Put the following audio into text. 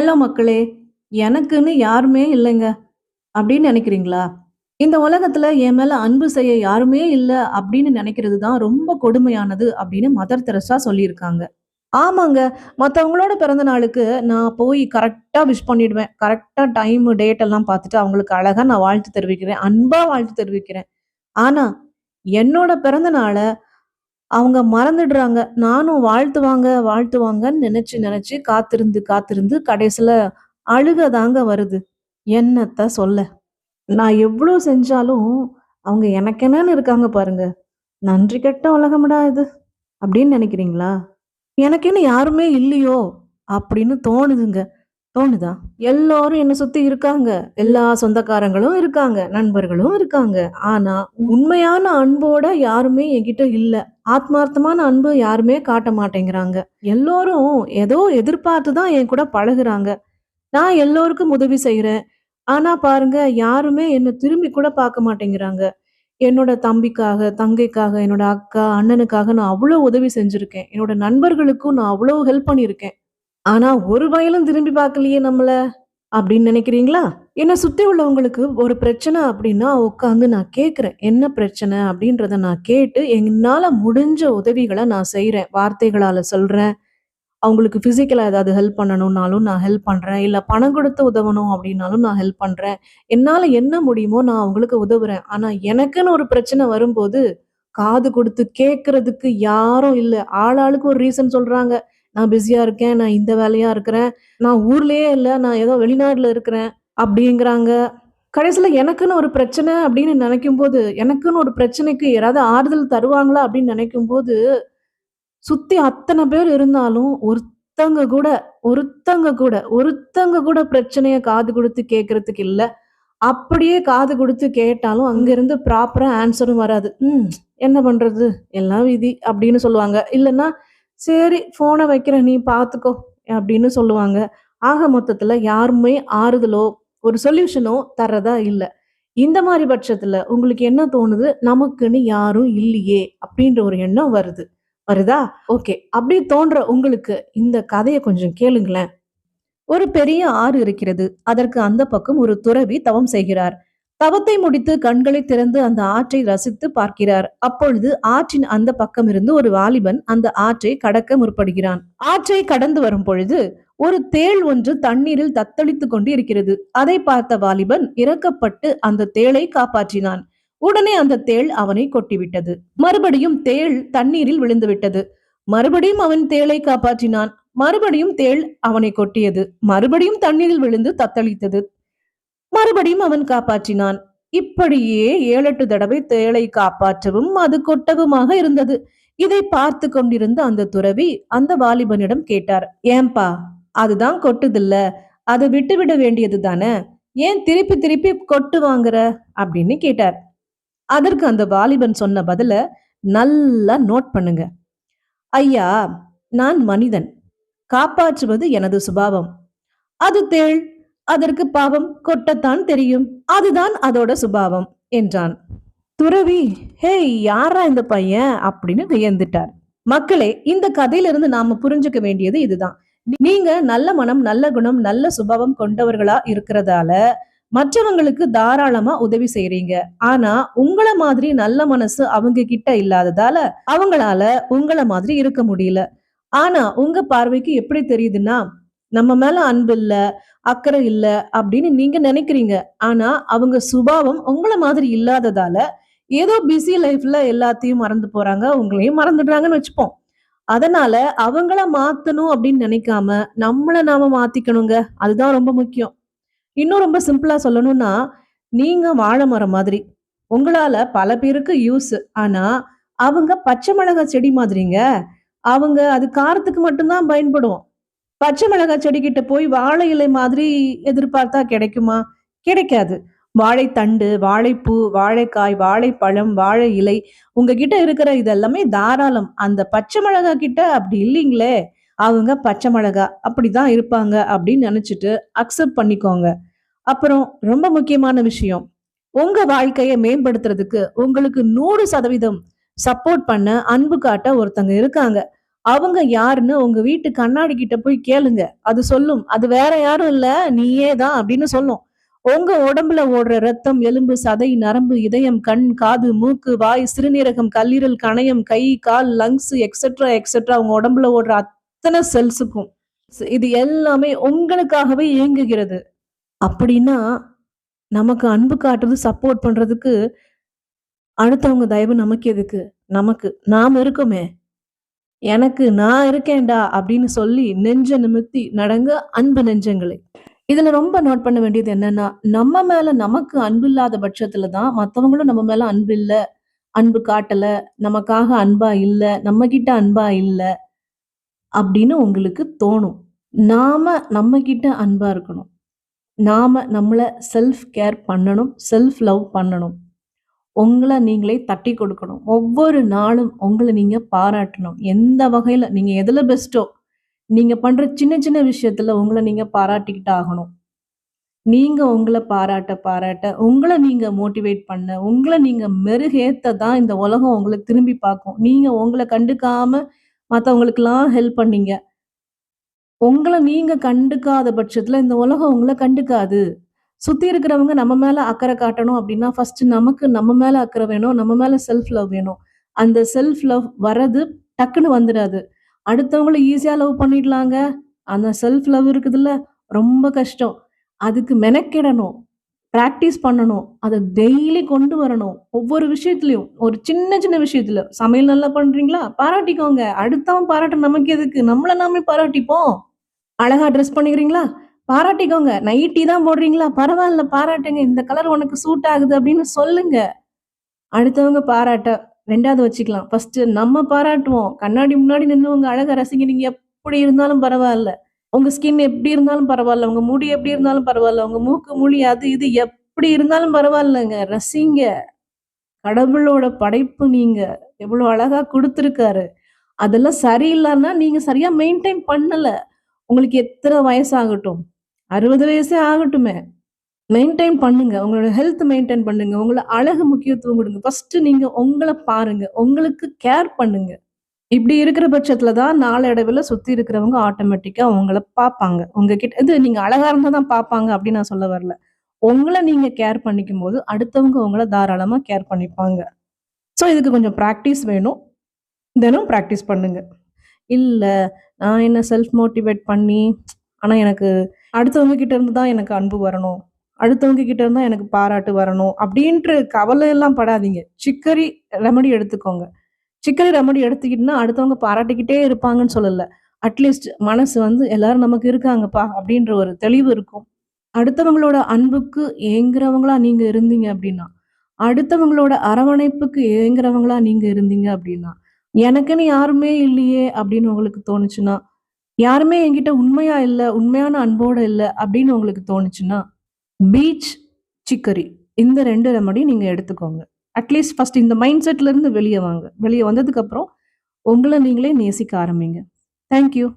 Hello மக்களே! எனக்குன்னு யாருமே இல்லைங்க. அப்படின்னு நினைக்கிறீங்களா இந்த உலகத்துல என் மேல அன்பு செய்ய யாருமே இல்லை அப்படின்னு நினைக்கிறது தான் ரொம்ப கொடுமையானது அப்படின்னு மதர் தெரசா சொல்லியிருக்காங்க. ஆமாங்க. மற்றவங்களோட பிறந்த நாளுக்கு நான் போய் கரெக்டாக விஷ் பண்ணிடுவேன். கரெக்டாக டைம், டேட் எல்லாம் பார்த்துட்டு அவங்களுக்கு அழகாக நான் வாழ்த்து தெரிவிக்கிறேன். அன்பாக வாழ்த்து தெரிவிக்கிறேன். ஆனா, என்னோட பிறந்த நாளை அவங்க மறந்துடுறாங்க. நானும் வாழ்த்துவாங்க, வாழ்த்துவாங்கன்னு நினைச்சு நினைச்சு காத்திருந்து, காத்திருந்து கடைசியில அழுக தாங்க வருது. என்னத்த சொல்ல? நான் எவ்வளோ செஞ்சாலும், அவங்க எனக்கென்னன்னு இருக்காங்க பாருங்க. நன்றி கெட்ட உலகமடா இது. அப்படின்னு நினைக்கிறீங்களா எனக்குன்னு யாருமே இல்லையோ? அப்படின்னு தோணுதுங்க. தோணுதா? எல்லாரும் என்ன சுத்தி இருக்காங்க. எல்லா சொந்தக்காரங்களும் இருக்காங்க. நண்பர்களும் இருக்காங்க. ஆனா, உண்மையான அன்போட யாருமே என்கிட்ட இல்ல. ஆத்மார்த்தமான அன்பு யாருமே காட்ட மாட்டேங்கிறாங்க. எல்லோரும் ஏதோ எதிர்பார்த்து தான் என் கூட பழகுறாங்க. நான் எல்லோருக்கும் உதவி செய்கிறேன் ஆனா பாருங்க, யாருமே என்ன திரும்பி கூட பார்க்க மாட்டேங்கிறாங்க. என்னோட தம்பிக்காக, தங்கைக்காக, என்னோட அக்கா, அண்ணனுக்காக நான் அவ்வளோ உதவி செஞ்சிருக்கேன். என்னோட நண்பர்களுக்கும் நான் அவ்வளோ ஹெல்ப் பண்ணியிருக்கேன். ஆனா, ஒரு வயலும் திரும்பி பார்க்கலையே நம்மள. அப்படின்னு நினைக்கிறீங்களா? என்ன சுத்தி உள்ளவங்களுக்கு ஒரு பிரச்சனை அப்படின்னா உட்காந்து நான் கேட்குறேன் என்ன பிரச்சனை அப்படின்றத நான் கேட்டு, என்னால முடிஞ்ச உதவிகளை நான் செய்கிறேன் வார்த்தைகளால சொல்றேன். அவங்களுக்கு பிசிக்கலா ஏதாவது ஹெல்ப் பண்ணணும்னாலும் நான் ஹெல்ப் பண்றேன். இல்ல பணம் கொடுத்து உதவணும் அப்படின்னாலும் நான் ஹெல்ப் பண்றேன். என்னால என்ன முடியுமோ நான் அவங்களுக்கு உதவுறேன். ஆனா எனக்குன்னு ஒரு பிரச்சனை வரும்போது, காது கொடுத்து கேட்கறதுக்கு யாரும் இல்லை ஆளாளுக்கு ஒரு ரீசன் சொல்றாங்க. நான் பிஸியா இருக்கேன். நான் இந்த வேலையா இருக்கிறேன். நான் ஊர்லயே இல்லை நான் ஏதோ வெளிநாட்டில் இருக்கிறேன். அப்படிங்கிறாங்க. கடைசியில் எனக்குன்னு ஒரு பிரச்சனை அப்படின்னு நினைக்கும் போது எனக்குன்னு ஒரு பிரச்சனைக்கு யாராவது ஆறுதல் தருவாங்களா அப்படின்னு நினைக்கும் போது சுத்தி அத்தனை பேர் இருந்தாலும், ஒருத்தங்க கூட ஒருத்தங்க கூட ஒருத்தங்க கூட பிரச்சனையை காது கொடுத்து கேட்கறதுக்கு இல்லை அப்படியே காது கொடுத்து கேட்டாலும், அங்கேருந்து ப்ராப்பரா ஆன்சரும் வராது. "ம் என்ன பண்றது? எல்லாம் விதி" அப்படின்னு சொல்லுவாங்க. இல்லைன்னா "சரி ஃபோனை வைக்கிறேன் நீ பார்த்துக்கோ" அப்படின்னு சொல்லுவாங்க. ஆக மொத்தத்தில் யாருமே ஆறுதலோ, ஒரு சொல்யூஷனோ தர்றதா இல்லை இந்த மாதிரி பட்சத்தில் உங்களுக்கு என்ன தோணுது? நமக்குன்னு யாரும் இல்லையே! அப்படின்ற ஒரு எண்ணம் வருது. வருதா? ஓகே. அப்படி தோன்ற உங்களுக்கு இந்த கதையை கொஞ்சம் கேளுங்களேன். ஒரு பெரிய ஆறு இருக்கிறது. அதற்கு அந்த பக்கம் ஒரு துறவி தவம் செய்கிறார். தவத்தை முடித்து கண்களை திறந்து அந்த ஆற்றை ரசித்து பார்க்கிறார். அப்பொழுது ஆற்றின் அந்த பக்கம் இருந்து ஒரு வாலிபன் அந்த ஆற்றை கடக்க முற்படுகிறான். ஆற்றை கடந்து வரும் பொழுது ஒரு தேள் ஒன்று தண்ணீரில் தத்தளித்துக் கொண்டு இருக்கிறது. அதை பார்த்த வாலிபன் இறக்கப்பட்டு அந்த தேளை காப்பாற்றினான். உடனே அந்த தேள் அவனை கொட்டிவிட்டது. மறுபடியும் தேள் தண்ணீரில் விழுந்துவிட்டது. மறுபடியும் அவன் தேளை காப்பாற்றினான். மறுபடியும் தேள் அவனை கொட்டியது. மறுபடியும் தண்ணீரில் விழுந்து தத்தளித்தது. மறுபடியும் அவன் காப்பாற்றினான். இப்படியே ஏழெட்டு தடவை தேளை காப்பாற்றவும் அது கொட்டவுமாக இருந்தது. இதை பார்த்து கொண்டிருந்த அந்த துறவி அந்த வாலிபனிடம் கேட்டார். ஏன்பா அதுதான் கொட்டுதில்ல அதை விட்டுவிட வேண்டியது தானே ஏன் திருப்பி திருப்பி கொட்டு வாங்குற அப்படின்னு கேட்டார். அதற்கு அந்த வாலிபன் சொன்ன பதில நல்லா நோட் பண்ணுங்க. ஐயா நான் மனிதன். காப்பாற்றுவது எனது சுபாவம். அது தேள். அதற்கு பாவம் கொட்டத்தான் தெரியும். அதுதான் அதோட சுபாவம் என்றான். துறவி ஹேய் யாரா இந்த பையன் அப்படின்னு வியந்துட்டார். மக்களே இந்த கதையிலிருந்து நாம புரிஞ்சுக்க வேண்டியது இதுதான். நீங்க நல்ல மனம், நல்ல குணம், நல்ல சுபாவம் கொண்டவர்களா இருக்கிறதால மற்றவங்களுக்கு தாராளமா உதவி செய்றீங்க. ஆனா உங்கள மாதிரி நல்ல மனசு அவங்க கிட்ட இல்லாததால அவங்களால உங்கள மாதிரி இருக்க முடியல. ஆனா உங்க பார்வைக்கு எப்படி தெரியுதுன்னா, நம்ம மேல அன்பு இல்ல, அக்கறை இல்ல அப்படின்னு நீங்க நினைக்கிறீங்க. ஆனா அவங்க சுபாவம் உங்கள மாதிரி இல்லாததால ஏதோ பிஸி லைஃப்ல எல்லாத்தையும் மறந்து போறாங்க. உங்களையும் மறந்துடுறாங்கன்னு வச்சுப்போம். அதனால அவங்கள மாத்தணும் அப்படின்னு நினைக்காம, நம்மளை நாம மாத்திக்கணுங்க. அதுதான் ரொம்ப முக்கியம். இன்னும் ரொம்ப சிம்பிளா சொல்லணும்னா, நீங்க வாழை மரம் மாதிரி. உங்களால பல பேருக்கு யூஸ். ஆனா, அவங்க பச்சை மிளகாய் செடி மாதிரிங்க. அவங்க அது காரத்துக்கு மட்டும் தான் பயன்படும். பச்சை மிளகா செடிக்கிட்ட போய் வாழை இலை மாதிரி எதிர்பார்த்தா கிடைக்குமா? கிடைக்காது. வாழைத்தண்டு, வாழைப்பூ, வாழைக்காய், வாழைப்பழம், வாழை இலை உங்ககிட்ட இருக்கிற இதெல்லாமே தாராளம். அந்த பச்சை மிளகா கிட்ட அப்படி இல்லைங்களே அவங்க பச்சை மிளகா அப்படிதான் இருப்பாங்க அப்படின்னு நினைச்சிட்டு அக்செப்ட் பண்ணிக்கோங்க. அப்புறம் ரொம்ப முக்கியமான விஷயம். உங்க வாழ்க்கையை மேம்படுத்துறதுக்கு உங்களுக்கு 100% சப்போர்ட் பண்ண, அன்பு காட்ட ஒருத்தங்க இருக்காங்க. அவங்க யாருன்னு உங்க வீட்டு கண்ணாடி கிட்ட போய் கேளுங்க. அது சொல்லும். அது வேற யாரும் இல்ல, நீயே தான் அப்படின்னு சொல்லும். உங்க உடம்புல ஓடுற ரத்தம், எலும்பு, சதை, நரம்பு, இதயம், கண், காது, மூக்கு, வாய், சிறுநீரகம், கல்லீரல், கணையம், கை, கால், லங்ஸ் எக்ஸெட்ரா எக்ஸெட்ரா உங்க உடம்புல ஓடுற அத்தனை செல்ஸுக்கும் இது எல்லாமே உங்களுக்காகவே இயங்குகிறது. அப்படின்னா, நமக்கு அன்பு காட்டுறது, சப்போர்ட் பண்றதுக்கு அடுத்தவங்க தயவு நமக்கு எதுக்கு? நமக்கு. நாம் இருக்கோமே. எனக்கு நான் இருக்கேன்டா அப்படின்னு சொல்லி நெஞ்ச நிமித்தி நடங்க அன்பு நெஞ்சங்களே. இதுல ரொம்ப நோட் பண்ண வேண்டியது என்னன்னா, நம்ம மேல நமக்கு அன்பு இல்லாத பட்சத்துல தான் மற்றவங்களும் நம்ம மேல அன்பு இல்லை அன்பு காட்டல, நமக்காக அன்பா இல்லை நம்ம கிட்ட அன்பா இல்லை அப்படின்னு உங்களுக்கு தோணும். நாம நம்மகிட்ட அன்பா இருக்கணும். நாம நம்மளை செல்ஃப் கேர் பண்ணணும். செல்ஃப் லவ் பண்ணணும். உங்களை நீங்களே தட்டி கொடுக்கணும். ஒவ்வொரு நாளும் உங்களை நீங்கள் பாராட்டணும். எந்த வகையில் நீங்கள் எதில் பெஸ்ட்டோ, நீங்கள் பண்ணுற சின்ன சின்ன விஷயத்தில் உங்களை நீங்கள் பாராட்டிக்கிட்டு ஆகணும். நீங்கள் உங்களை பாராட்ட பாராட்ட, உங்களை நீங்கள் மோட்டிவேட் பண்ண, உங்களை நீங்கள் மெருகேத்த தான் இந்த உலகம் உங்களை திரும்பி பார்க்கும். நீங்கள் உங்களை கண்டுக்காமல் மற்றவங்களுக்கெல்லாம் ஹெல்ப் பண்ணீங்க. உங்களை நீங்கள் கண்டுக்காத பட்சத்தில் இந்த உலகம் உங்களை கண்டுக்காது. சுத்தி இருக்கிறவங்க நம்ம மேல அக்கறை காட்டணும் அப்படின்னா, ஃபர்ஸ்ட் நமக்கு நம்ம மேல அக்கறை வேணும். நம்ம மேல செல்ஃப் லவ் வேணும். அந்த செல்ஃப் லவ் வர்றது டக்குன்னு வந்துடாது. அடுத்தவங்கள ஈஸியா லவ் பண்ணிடலாங்க. அந்த செல்ஃப் லவ் இருக்குதுல்ல, ரொம்ப கஷ்டம். அதுக்கு மெனக்கெடணும். ப்ராக்டிஸ் பண்ணணும். அதை டெய்லி கொண்டு வரணும். ஒவ்வொரு விஷயத்துலயும். ஒரு சின்ன சின்ன விஷயத்துல. சமையல் நல்லா பண்றீங்களா? பாராட்டிக்கோங்க. அடுத்தவன் பாராட்ட நமக்கு எதுக்கு? நம்மள நாமே பாராட்டிப்போம். அழகா ட்ரெஸ் பண்ணிக்கிறீங்களா? பாராட்டிக்கோங்க. நைட்டி தான் போடுறீங்களா? பரவாயில்ல பாராட்டுங்க. இந்த கலர் உனக்கு சூட் ஆகுது அப்படின்னு சொல்லுங்க. அடுத்தவங்க பாராட்ட ரெண்டாவது வச்சுக்கலாம். ஃபர்ஸ்ட் நம்ம பாராட்டுவோம். கண்ணாடி முன்னாடி நின்னு உங்க அழகை ரசிங்க. நீங்க எப்படி இருந்தாலும் பரவாயில்ல உங்க ஸ்கின் எப்படி இருந்தாலும் பரவாயில்ல உங்க முடி எப்படி இருந்தாலும் பரவாயில்ல உங்க மூக்கு, மொழி அது இது எப்படி இருந்தாலும் பரவாயில்லங்க ரசிங்க. கடவுளோட படைப்பு நீங்க. எவ்வளோ அழகா குடுத்துருக்காரு. அதெல்லாம் சரியில்லைன்னா நீங்க சரியா மெயின்டைன் பண்ணல. உங்களுக்கு எத்தனை வயசாகட்டும். 60 வயசே ஆகட்டுமே. மெயின்டைன் பண்ணுங்க. உங்களோட ஹெல்த் மெயின்டெயின் பண்ணுங்க. உங்களை அழகு முக்கியத்துவம் கொடுங்க ஃபர்ஸ்ட் நீங்க உங்களை பாருங்க. உங்களுக்கு கேர் பண்ணுங்க. இப்படி இருக்கிற பட்சத்துல தான் நாளடைவில் சுத்தி இருக்கிறவங்க ஆட்டோமேட்டிக்கா உங்களை பார்ப்பாங்க உங்ககிட்ட இது நீங்க அழகா இருந்தா தான் பார்ப்பாங்க அப்படின்னு நான் சொல்ல வரல. உங்களை நீங்க கேர் பண்ணிக்கும்போது, அடுத்தவங்க உங்களை தாராளமா கேர் பண்ணிப்பாங்க. ஸோ இதுக்கு கொஞ்சம் ப்ராக்டிஸ் வேணும். தினம் ப்ராக்டிஸ் பண்ணுங்க. இல்லை நான் என்ன செல்ஃப் மோட்டிவேட் பண்ணி, ஆனால் எனக்கு அடுத்தவங்க கிட்ட இருந்து தான் எனக்கு அன்பு வரணும். அடுத்தவங்க கிட்ட இருந்தா எனக்கு பாராட்டு வரணும். அப்படின்ற கவலை எல்லாம் படாதீங்க. சிக்கரி ரெமடி எடுத்துக்கோங்க. சிக்கரி ரெமடி எடுத்துக்கிட்டுனா அடுத்தவங்க பாராட்டிக்கிட்டே இருப்பாங்கன்னு சொல்லல. அட்லீஸ்ட் மனசு வந்து எல்லாரும் நமக்கு இருக்காங்கப்பா அப்படின்ற ஒரு தெளிவு இருக்கும். அடுத்தவங்களோட அன்புக்கு ஏங்குறவங்களா நீங்க இருந்தீங்க அப்படின்னா, அடுத்தவங்களோட அரவணைப்புக்கு ஏங்குறவங்களா நீங்க இருந்தீங்க அப்படின்னா, எனக்குன்னு யாருமே இல்லையே அப்படின்னு உங்களுக்கு தோணுச்சுன்னா, யாருமே என்கிட்ட உண்மையா இல்லை உண்மையான அன்போட இல்லை அப்படின்னு உங்களுக்கு தோணுச்சுன்னா, பீச், சிக்கரி இந்த ரெண்டு ரெமடி நீங்க எடுத்துக்கோங்க. அட்லீஸ்ட் ஃபர்ஸ்ட் இந்த மைண்ட் செட்ல இருந்து வெளியே வாங்க. வெளியே வந்ததுக்கு அப்புறம் நீங்களே நேசிக்க ஆரம்பிங்க. Thank you.